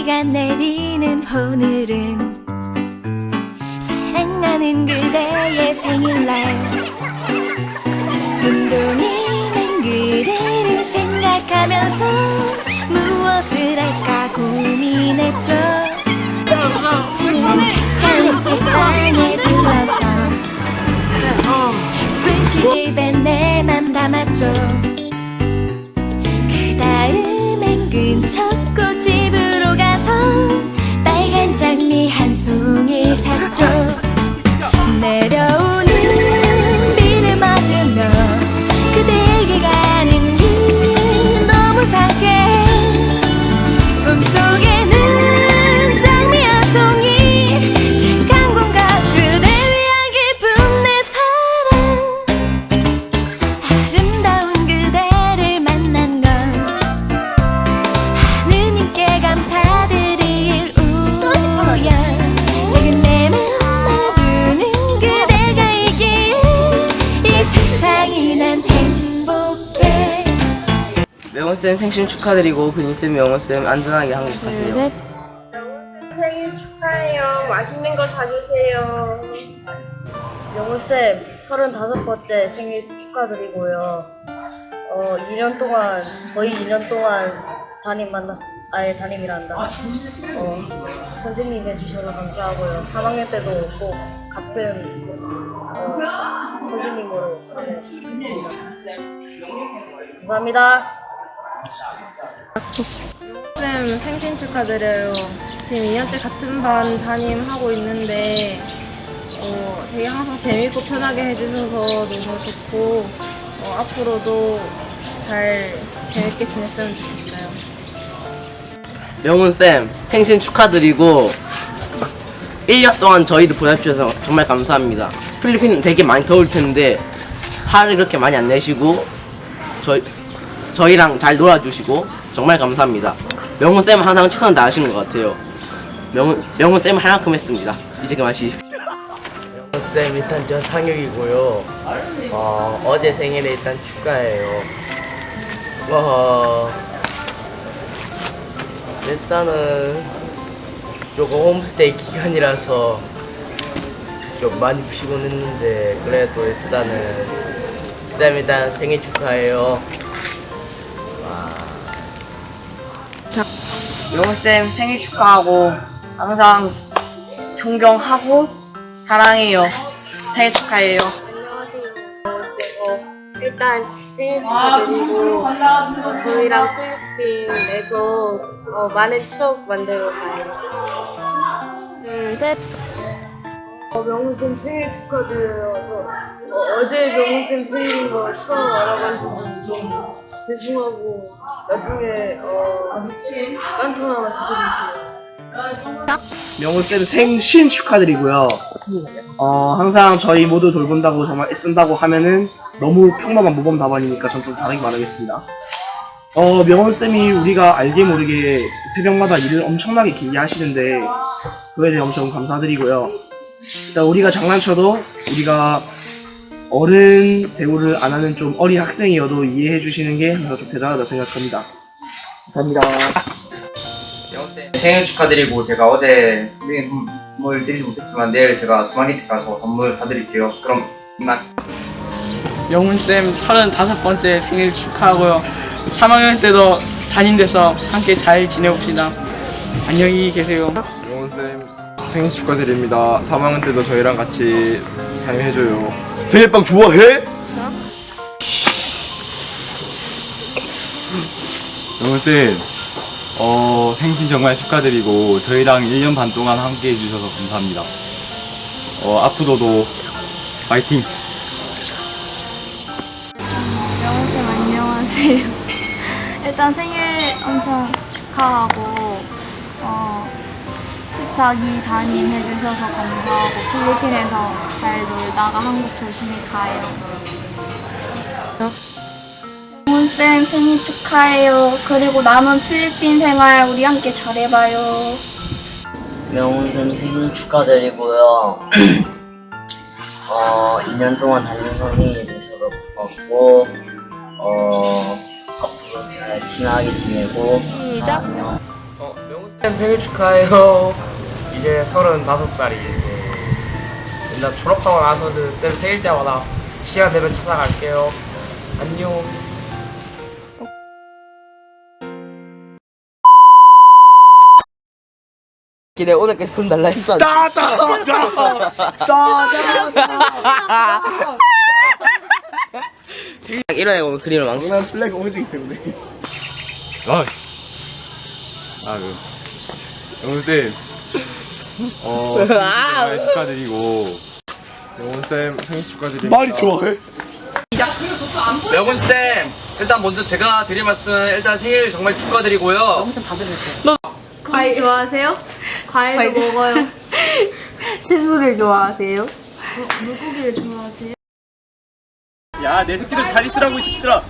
비가 내리는 오늘은 사랑하는 그대의 생일날. 온종일 그대를 생각하면서 무엇을 할까 고민했죠. 난 가까운 책방에 들러서 분시집에 내 맘 담았죠 명훈쌤 생신 축하드리고 근희쌤 명훈쌤 안전하게 항복하세요 생일 축하해요. 맛있는 거 사주세요. 영훈쌤 35번째 생일 축하드리고요. 어, 2년 동안, 거의 2년 동안 담임 만났, 아예 담임이란다. 어, 선생님 해주셔서 감사하고요. 3학년 때도 꼭 같은, 어, 선생님으로 했으면 좋겠습니다. 감사합니다. 쌤 생신 축하드려요. 지금 2년째 같은 반 담임하고 있는데 어, 되게 항상 재밌고 편하게 해주셔서 너무 좋고 어, 앞으로도 잘 재밌게 지냈으면 좋겠어요. 명훈 쌤 생신 축하드리고 1년 동안 저희를 보내주셔서 정말 감사합니다 필리핀은 되게 많이 더울 텐데 화를 그렇게 많이 안 내시고 저희, 저희랑 잘 놀아주시고 정말 감사합니다 명훈쌤은 항상 최선 다하시는 것 같아요 명훈, 명훈쌤은 할 만큼 했습니다 이제 그만하시십시오 쌤 일단 저 상혁이고요. 어, 어제 생일에 일단 축하해요. 어, 일단은 조금 홈스테이 기간이라서 좀 많이 피곤했는데 그래도 일단은 쌤 일단 생일 축하해요. 명훈쌤 생일 축하하고 항상 존경하고 사랑해요. 생일 축하해요. 안녕하세요. 어, 일단 생일 축하드리고 어, 저희랑 필리핀에서 어, 많은 추억 만들어 가요. 둘, 셋. 어, 명훈쌤 생일 축하드려요. 저, 어, 어제 명훈쌤 생일인 거 처음 알아가지고 너무 죄송하고 나중에 어, 깐통 하나 사드릴게요. 명훈쌤 생신 축하드리고요. 어, 항상 저희 모두 돌본다고 정말 애쓴다고 하면은 너무 평범한 모범 답안이니까 전 좀 다르게 말하겠습니다. 어, 명훈쌤이 우리가 알게 모르게 새벽마다 일을 엄청나게 길게 하시는데 그에 대해 엄청 감사드리고요. 일단 우리가 장난쳐도 우리가 어른 대우를 안 하는 좀 어린 학생이어도 이해해 주시는 게 항상 좀 대단하다 생각합니다. 감사합니다. 영쌤 생일 축하드리고 제가 어제 선물 드리지 못했지만 내일 제가 두마리트 가서 선물 사드릴게요. 그럼 이만. 명훈쌤 35번째 생일 축하하고요. 3학년 때도 담임돼서 함께 잘 지내봅시다. 안녕히 계세요. 영훈쌤 생일 축하드립니다. 3학년 때도 저희랑 같이 담임해줘요. 생일빵 좋아해? 영훈쌤, 어, 생신 정말 축하드리고, 저희랑 1년 반 동안 함께 해주셔서 감사합니다. 어, 앞으로도 파이팅! 영호쌤 안녕하세요. 일단 생일 엄청 축하하고 어, 14기 담임 해주셔서 감사하고 필리핀에서 잘 놀다가 한국 조심히 가요. 영훈쌤 생일 축하해요. 그리고 남은 필리핀 생활 우리 함께 잘해봐요. 명훈쌤 생일 축하드리고요. 어, 2년 동안 담임 선생님이 해주셔서 고맙고, 어, 앞으로 잘 친하게 지내고, 시작. 사랑해요. 어, 명훈쌤 생일 축하해요. 이제 35살이에요. 맨날 졸업하고 나서는 쌤 생일 때마다 시간 되면 찾아갈게요. 안녕. 기대 오늘까지 돈 달라 했어. 오면 그림을 망치. 난 플래그 오직 있었네. 아, 아, 그, 영훈쌤, 어, 생일 정말 축하드리고, 영훈 쌤 생일 축하드립니다. 말이 좋아해. 명훈 쌤 일단 먼저 제가 드릴 말씀은 일단 생일 정말 축하드리고요 과일 좋아하세요? 과일도 먹어요. 채소를 좋아하세요? 물고기를 좋아하세요? 야내 새끼들 잘 있으라고 이 새끼들아